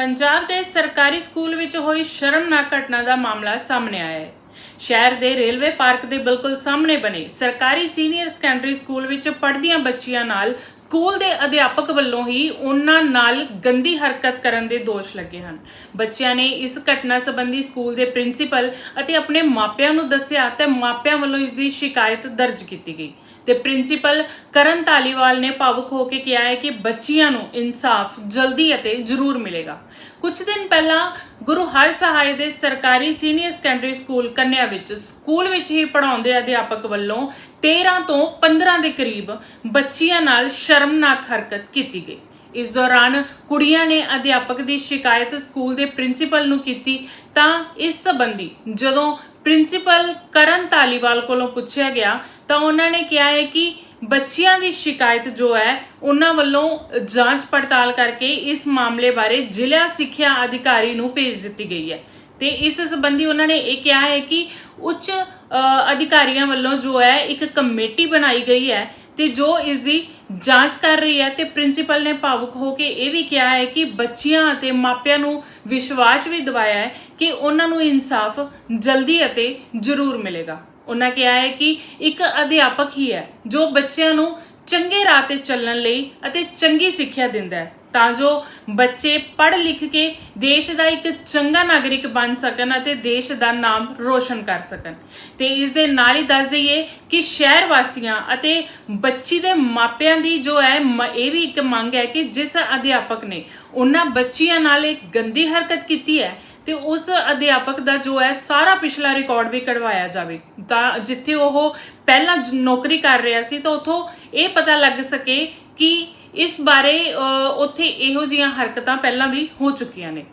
ਪੰਜਾਬ ਦੇ ਸਰਕਾਰੀ ਸਕੂਲ ਵਿੱਚ ਹੋਈ ਸ਼ਰਮਨਾਕ ਘਟਨਾ ਦਾ ਮਾਮਲਾ ਸਾਹਮਣੇ ਆਇਆ ਹੈ। ਸ਼ਹਿਰ ਦੇ ਰੇਲਵੇ ਪਾਰਕ ਦੇ ਬਿਲਕੁਲ ਸਾਹਮਣੇ ਬਣੇ ਸਰਕਾਰੀ ਸੀਨੀਅਰ ਸੈਕੰਡਰੀ ਸਕੂਲ ਵਿੱਚ ਪੜ੍ਹਦੀਆਂ ਬੱਚੀਆਂ ਨਾਲ ਸਕੂਲ ਦੇ ਅਧਿਆਪਕ ਵੱਲੋਂ ਹੀ ਉਹਨਾਂ ਨਾਲ ਗੰਦੀ ਹਰਕਤ ਕਰਨ ਦੇ ਦੋਸ਼ ਲੱਗੇ ਹਨ। ਬੱਚਿਆਂ ਨੇ ਇਸ ਘਟਨਾ ਸੰਬੰਧੀ ਸਕੂਲ ਦੇ ਪ੍ਰਿੰਸੀਪਲ ਅਤੇ ਆਪਣੇ ਮਾਪਿਆਂ ਨੂੰ ਦੱਸਿਆ ਤੇ ਮਾਪਿਆਂ ਵੱਲੋਂ ਇਸ ਦੀ ਸ਼ਿਕਾਇਤ ਦਰਜ ਕੀਤੀ ਗਈ। ਤੇ ਪ੍ਰਿੰਸੀਪਲ ਕਰਨ ਧਾਲੀਵਾਲ ਨੇ ਭਾਵੁਕ ਹੋ ਕੇ ਕਿਹਾ ਹੈ ਕਿ ਬੱਚੀਆਂ ਨੂੰ ਇਨਸਾਫ ਜਲਦੀ ਅਤੇ ਜ਼ਰੂਰ ਮਿਲੇਗਾ। ਕੁਝ ਦਿਨ ਪਹਿਲਾਂ ਗੁਰੂ ਹਰ ਸਹਾਇ ਦੇ ਸਰਕਾਰੀ ਸੀਨੀਅਰ ਸੈਕੰਡਰੀ ਸਕੂਲ ਕੰਨਿਆ ਵਿੱਚ ਸਕੂਲ ਵਿੱਚ ਹੀ ਪੜਾਉਂਦੇ ਅਧਿਆਪਕ ਵੱਲੋਂ 13 ਤੋਂ 15 ਦੇ ਕਰੀਬ ਬੱਚੀਆਂ ਨਾਲ ਸ਼ਰਮਨਾਕ ਹਰਕਤ ਕੀਤੀ ਗਈ। ਇਸ ਦੌਰਾਨ ਕੁੜੀਆਂ ਨੇ ਅਧਿਆਪਕ ਦੀ ਸ਼ਿਕਾਇਤ ਸਕੂਲ ਦੇ ਪ੍ਰਿੰਸੀਪਲ ਨੂੰ ਕੀਤੀ ਤਾਂ ਇਸ ਸੰਬੰਧੀ ਜਦੋਂ ਪ੍ਰਿੰਸੀਪਲ ਕਰਨ ਧਾਲੀਵਾਲ ਕੋਲੋਂ ਪੁੱਛਿਆ ਗਿਆ ਤਾਂ ਉਹਨਾਂ ਨੇ ਕਿਹਾ ਹੈ ਕਿ ਬੱਚਿਆਂ ਦੀ ਸ਼ਿਕਾਇਤ ਜੋ ਹੈ, ਉਹਨਾਂ ਵੱਲੋਂ ਜਾਂਚ ਪੜਤਾਲ ਕਰਕੇ ਇਸ ਮਾਮਲੇ ਬਾਰੇ ਜ਼ਿਲ੍ਹਾ ਸਿੱਖਿਆ ਅਧਿਕਾਰੀ ਨੂੰ ਭੇਜ ਦਿੱਤੀ ਗਈ ਹੈ। ਤੇ ਇਸ ਸੰਬੰਧੀ ਉਹਨਾਂ ਨੇ ਇਹ ਕਿਹਾ ਹੈ ਕਿ ਉੱਚ ਅਧਿਕਾਰੀਆਂ ਵੱਲੋਂ ਜੋ ਹੈ, ਇੱਕ ਕਮੇਟੀ ਬਣਾਈ ਗਈ ਹੈ ਤੇ ਜੋ ਇਸ ਦੀ ਜਾਂਚ ਕਰ ਰਹੀ ਹੈ ਤੇ ਪ੍ਰਿੰਸੀਪਲ ਨੇ ਭਾਵੁਕ ਹੋ ਕੇ ਇਹ ਵੀ ਕਿਹਾ ਹੈ ਕਿ ਬੱਚਿਆਂ ਅਤੇ ਮਾਪਿਆਂ ਨੂੰ ਵਿਸ਼ਵਾਸ ਵੀ ਦਿਵਾਇਆ ਹੈ ਕਿ ਉਹਨਾਂ ਨੂੰ ਇਨਸਾਫ ਜਲਦੀ ਅਤੇ ਜ਼ਰੂਰ ਮਿਲੇਗਾ। ਉਹਨਾਂ ਕਿਹਾ ਹੈ ਕਿ ਇੱਕ ਅਧਿਆਪਕ ਹੀ ਹੈ ਜੋ ਬੱਚਿਆਂ ਨੂੰ ਚੰਗੇ ਰਾਹ ਤੇ ਚੱਲਣ ਲਈ ਅਤੇ ਚੰਗੀ ਸਿੱਖਿਆ ਦਿੰਦਾ ਹੈ। ਤਾਂ ਜੋ ਬੱਚੇ ਪੜ੍ਹ ਲਿਖ ਕੇ ਦੇਸ਼ ਦਾ ਇੱਕ ਚੰਗਾ ਨਾਗਰਿਕ ਬਣ ਸਕਣ ਅਤੇ ਦੇਸ਼ ਦਾ ਨਾਮ ਰੋਸ਼ਨ ਕਰ ਸਕਣ। ਤੇ ਇਸ ਦੇ ਨਾਲ ਹੀ ਦੱਸ ਦਈਏ ਕਿ ਸ਼ਹਿਰ ਵਾਸੀਆਂ ਅਤੇ ਬੱਚੀ ਦੇ ਮਾਪਿਆਂ ਦੀ ਜੋ ਹੈ ਇਹ ਵੀ ਇੱਕ ਮੰਗ ਹੈ ਕਿ ਜਿਸ ਅਧਿਆਪਕ ਨੇ ਉਹਨਾਂ ਬੱਚੀਆਂ ਨਾਲ ਇੱਕ ਗੰਦੀ ਹਰਕਤ ਕੀਤੀ ਹੈ, ਤੇ ਉਸ ਅਧਿਆਪਕ ਦਾ ਜੋ ਹੈ ਸਾਰਾ ਪਿਛਲਾ ਰਿਕਾਰਡ ਵੀ ਕਢਵਾਇਆ ਜਾਵੇ। ਤਾਂ ਜਿੱਥੇ ਉਹ ਪਹਿਲਾਂ ਨੌਕਰੀ ਕਰ ਰਿਹਾ ਸੀ, ਤਾਂ ਉਥੋਂ ਇਹ ਪਤਾ ਲੱਗ ਸਕੇ ਕਿ ਇਸ ਬਾਰੇ ਉੱਥੇ ਇਹੋ ਜਿਹੀਆਂ ਹਰਕਤਾਂ ਪਹਿਲਾਂ ਵੀ ਹੋ ਚੁੱਕੀਆਂ ਨੇ।